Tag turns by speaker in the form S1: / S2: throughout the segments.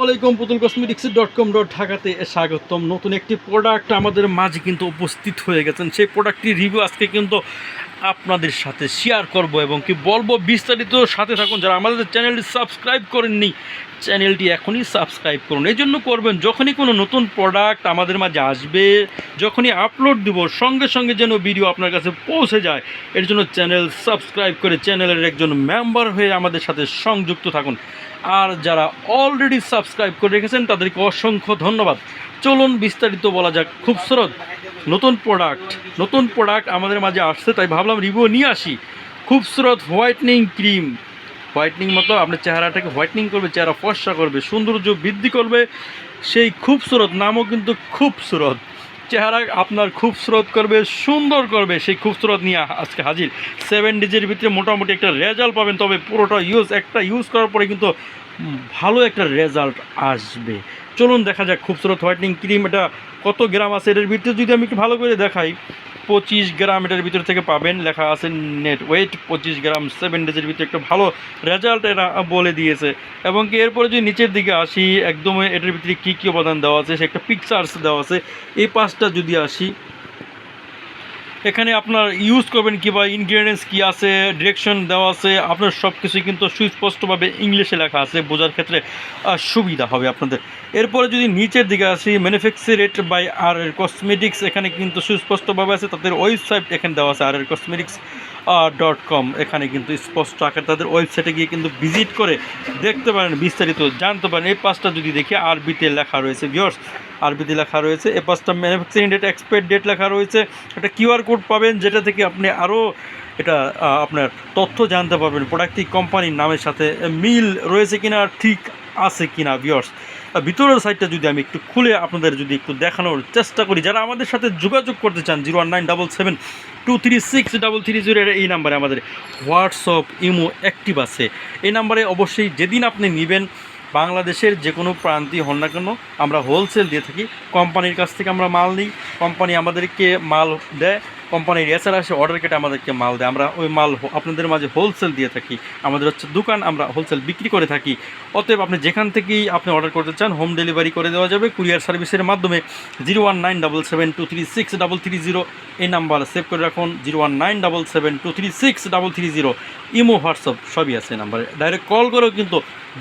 S1: ওয়ালাইকুম পুতুল cosmetics dot com dot ঢাকাতে স্বাগতম। নতুন একটি প্রোডাক্ট আমাদের মাঝে কিন্তু উপস্থিত হয়ে গেছেন। সেই প্রোডাক্টটির রিভিউ আজকে কিন্তু আপনাদের সাথে শেয়ার করব এবং কি বলব, বিস্তারিত সাথে থাকুন। যারা আমাদের চ্যানেলটি সাবস্ক্রাইব করেননি চ্যানেলটি এখনই সাবস্ক্রাইব করুন। এই জন্য করবেন, যখনই কোনো নতুন প্রোডাক্ট আমাদের মাঝে আসবে, যখনই আপলোড দিব, সঙ্গে সঙ্গে যেন ভিডিও আপনার কাছে পৌঁছে যায়, এর জন্য চ্যানেল সাবস্ক্রাইব করে চ্যানেলের একজন মেম্বার হয়ে আমাদের সাথে সংযুক্ত থাকুন। আর যারা অলরেডি সাবস্ক্রাইব করে রেখেছেন, তাদেরকে অসংখ্য ধন্যবাদ। চলুন বিস্তারিত বলা যাক খুবসুরত। নতুন প্রোডাক্ট নতুন প্রোডাক্ট আমাদের মাঝে আসছে, তাই ভাবলাম রিভিউ নিয়ে আসি। খুবসুরত হোয়াইটনিং ক্রিম হোয়াইটনিং মতো আপনার চেহারাটাকে হোয়াইটনিং করবে, চেহারা ফর্সা করবে, সৌন্দর্য বৃদ্ধি করবে। সেই খুবসুরত নামও কিন্তু খুবসুরত। চেহারা আপনার খুবসুরত করবে, সুন্দর করবে সেই খুবসুরত নিয়ে আজকে হাজির। সেভেন ডিজের ভিতরে মোটামুটি একটা রেজাল্ট পাবেন, তবে পুরোটা ইউজ একটা ইউজ করার পরে কিন্তু ভালো একটা রেজাল্ট আসবে। চলুন দেখা যাক খুবসুরত হোয়াইটনিং ক্রিম এটা কত গ্রাম আছে? এটার ভিতরে যদি আমি একটু ভালো করে দেখাই, পঁচিশ গ্রাম এটার ভিতর থেকে পাবেন, লেখা আছে নেট ওয়েট পঁচিশ গ্রাম সেভেন ডেজের ভিতরে একটা ভালো রেজাল্ট এরা বলে দিয়েছে। এবং কি এরপরে যদি নিচের দিকে আসি, একদম এটার ভিতরে কী কী উপাদান দেওয়া আছে, সে একটা পিকচার্স দেওয়া আছে। এই পাঁচটা যদি আসি এখানে আপনার ইউজ করবেন কি বা ইনগ্রিডিয়েন্টস কী আছে ডিরেকশন দেওয়া আছে, আপনার সব কিছুই কিন্তু সুস্পষ্টভাবে ইংলিশে লেখা আছে, বোঝার ক্ষেত্রে সুবিধা হবে আপনাদের। এরপরে যদি নিচের দিকে আসি ম্যানুফ্যাকচারেড বাই আর কসমেটিক্স এখানে কিন্তু সুস্পষ্টভাবে আছে, তাদের ওয়েবসাইট এখানে দেওয়া আছে আর কসমেটিক্স ডট কম এখানে কিন্তু স্পষ্ট আকারে তাদের ওয়েবসাইটে গিয়ে কিন্তু ভিজিট করে দেখতে পারেন, বিস্তারিত জানতে পারেন। এই পাঁচটা যদি দেখি, আরবিতে লেখা রয়েছে ভিওর্স আরবিতে লেখা রয়েছে। এই পাঁচটা ম্যানুফ্যাকচারিং ডেট এক্সপায়ার ডেট লেখা রয়েছে। একটা কিউআর কোড পাবেন, যেটা থেকে আপনি আরও এটা আপনার তথ্য জানতে পারবেন। প্রোডাক্টটি কোম্পানির নামের সাথে মিল রয়েছে কিনা, ঠিক আছে কিনা ভিওর্স ভিতরের সাইডটা যদি আমি একটু খুলে আপনাদের যদি একটু দেখানোর চেষ্টা করি, যারা আমাদের সাথে যোগাযোগ করতে চান, zero one nine double seven two three six double three zero এই নাম্বারে আমাদের হোয়াটসঅ্যাপ, ইমো অ্যাক্টিভ আছে। এই নাম্বারে অবশ্যই যেদিন আপনি নেবেন, বাংলাদেশের যে কোনো প্রান্তি হন না কেন, আমরা হোলসেল দিয়ে থাকি। কোম্পানির কাছ থেকে আমরা মাল নিই। কোম্পানি আমাদেরকে মাল দেয়। কোম্পানির এছাড়া আসে অর্ডার কেটে আমাদেরকে মাল দেয়। আমরা ওই মাল আপনাদের মাঝে হোলসেল দিয়ে থাকি। আমাদের হচ্ছে দোকান আমরা হোলসেল বিক্রি করে থাকি। অতএব আপনি যেখান থেকেই আপনি অর্ডার করতে চান হোম ডেলিভারি করে দেওয়া যাবে। কুরিয়ার সার্ভিসের মাধ্যমে zero one nine double seven two three six double three zero এই নাম্বার সেভ করে রাখুন। Zero one nine double seven two three six double three zero imo, WhatsApp সবই আছে এই নাম্বারে। ডাইরেক্ট কল করেও কিন্তু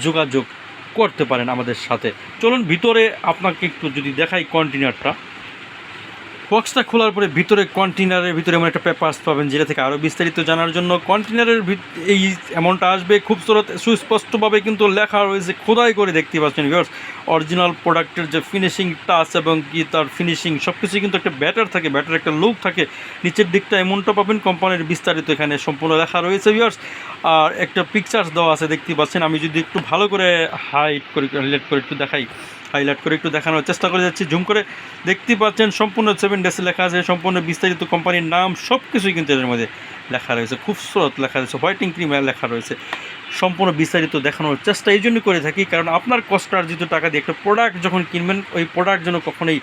S1: যোগাযোগ করতে পারেন আমাদের সাথে। চলুন ভিতরে আপনাকে একটু যদি দেখাই কন্টেনারটা বক্সটা খোলার পরে ভিতরে কন্টেনারের ভিতরে এমন একটা পেপার্স পাবেন, যেটা থেকে আরও বিস্তারিত জানার জন্য কন্টেনারের এই অ্যামাউন্টটা আসবে খুব সুরত সুস্পষ্টভাবে কিন্তু লেখা রয়েছে, খোদাই করে দেখতে পাচ্ছেন ভিউয়ার্স অরিজিনাল প্রোডাক্টের যে ফিনিশিং টাচ এবং কি তার ফিনিশিং সব কিছু কিন্তু একটা ব্যাটার থাকে ব্যাটার একটা লুক থাকে। নিচের দিকটা এমনটা পাবেন কোম্পানির বিস্তারিত এখানে সম্পূর্ণ লেখা রয়েছে ভিউয়ার্স আর একটা পিকচার্স দেওয়া আছে, দেখতে পাচ্ছেন। আমি যদি একটু ভালো করে হাইট করে হাইলাইট করে, একটু দেখাই। হাইলাইট করে একটু দেখানোর চেষ্টা করে যাচ্ছি। জুম করে দেখতে পাচ্ছেন সম্পূর্ণ সেভেন ডেসে লেখা আছে, সম্পূর্ণ বিস্তারিত কোম্পানির নাম সব কিছুই কিন্তু এদের মধ্যে লেখা রয়েছে, খুবসুরত স্রোত লেখা রয়েছে, হোয়াইটিং ক্রিম লেখা রয়েছে। সম্পূর্ণ বিস্তারিত দেখানোর চেষ্টা এই জন্য করে থাকি, কারণ আপনার কষ্ট আর্জিত টাকা দিয়ে একটা প্রোডাক্ট যখন কিনবেন, ওই প্রোডাক্ট যেন কখনোই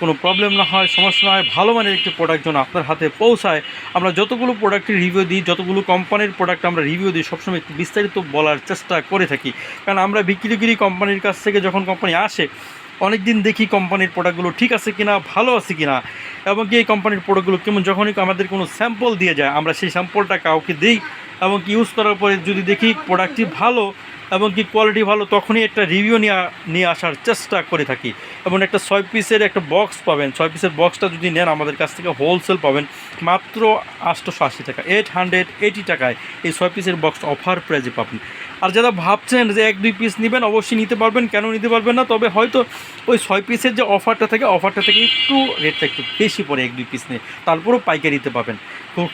S1: কোনো প্রবলেম না হয়, সমস্যা না হয়, ভালো মানের একটি প্রোডাক্ট যেন আপনার হাতে পৌঁছায়। আমরা যতগুলো প্রোডাক্টের রিভিউ দিই, যতগুলো কোম্পানির প্রোডাক্ট আমরা রিভিউ দিই, সবসময় একটু বিস্তারিত বলার চেষ্টা করে থাকি। কারণ আমরা বিক্রি করি কোম্পানির কাছ থেকে যখন কোম্পানি আসে অনেক দিন দেখি কোম্পানির প্রোডাক্টগুলো ঠিক আছে কিনা, ভালো আছে কিনা, এবং কি এই কোম্পানির প্রোডাক্টগুলো কেমন, যখনই আমাদের কোনো স্যাম্পল দিয়ে যায়, আমরা সেই স্যাম্পলটা কাউকে দিই, এবং ইউজ করার পরে যদি দেখি প্রোডাক্টটি ভালো এবং কি কোয়ালিটি ভালো, তখনই একটা রিভিউ নিয়ে নিয়ে আসার চেষ্টা করে থাকি। এবং একটা ছয় পিসের একটা বক্স পাবেন। ছয় পিসের বক্সটা যদি নেন, আমাদের কাছ থেকে হোলসেল পাবেন মাত্র আটশোশো আশি টাকা এইট হান্ড্রেড এইটি টাকায় এই ছয় পিসের বক্স অফার প্রাইজে পাবেন। আর যারা ভাবছেন যে এক, দুই পিস নেবেন, অবশ্যই নিতে পারবেন। কেন নিতে পারবেন না? তবে হয়তো ওই ছয় পিসের যে অফারটা থাকে অফারটা থেকে একটু রেটটা একটু বেশি পড়ে এক, দুই পিস নিয়ে। তারপরেও পাইকারিতে পাবেন।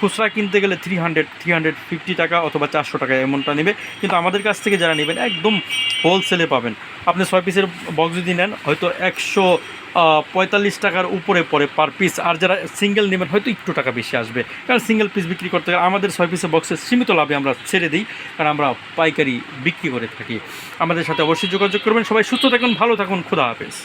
S1: খুচরা কিনতে গেলে three hundred three hundred fifty টাকা অথবা চারশো টাকা এমনটা নেবে। কিন্তু আমাদের কাছ থেকে যারা নেবেন, একদম হোলসেলে পাবেন। আপনি ছয় পিসের বক্স যদি নেন, হয়তো একশো পঁয়তাল্লিশ টাকার উপরে পড়ে পার পিস আর যারা সিঙ্গেল নেবেন, হয়তো একটু টাকা বেশি আসবে। কারণ সিঙ্গেল পিস বিক্রি করতে গেলে আমাদের ছয় পিসের বক্সের সীমিত লাভে আমরা ছেড়ে দিই, কারণ আমরা পাইকারি বিক্রি করে থাকি। আমাদের সাথে অবশ্যই যোগাযোগ করবেন। সবাই সুস্থ থাকুন, ভালো থাকুন, খুদা হাফেজ।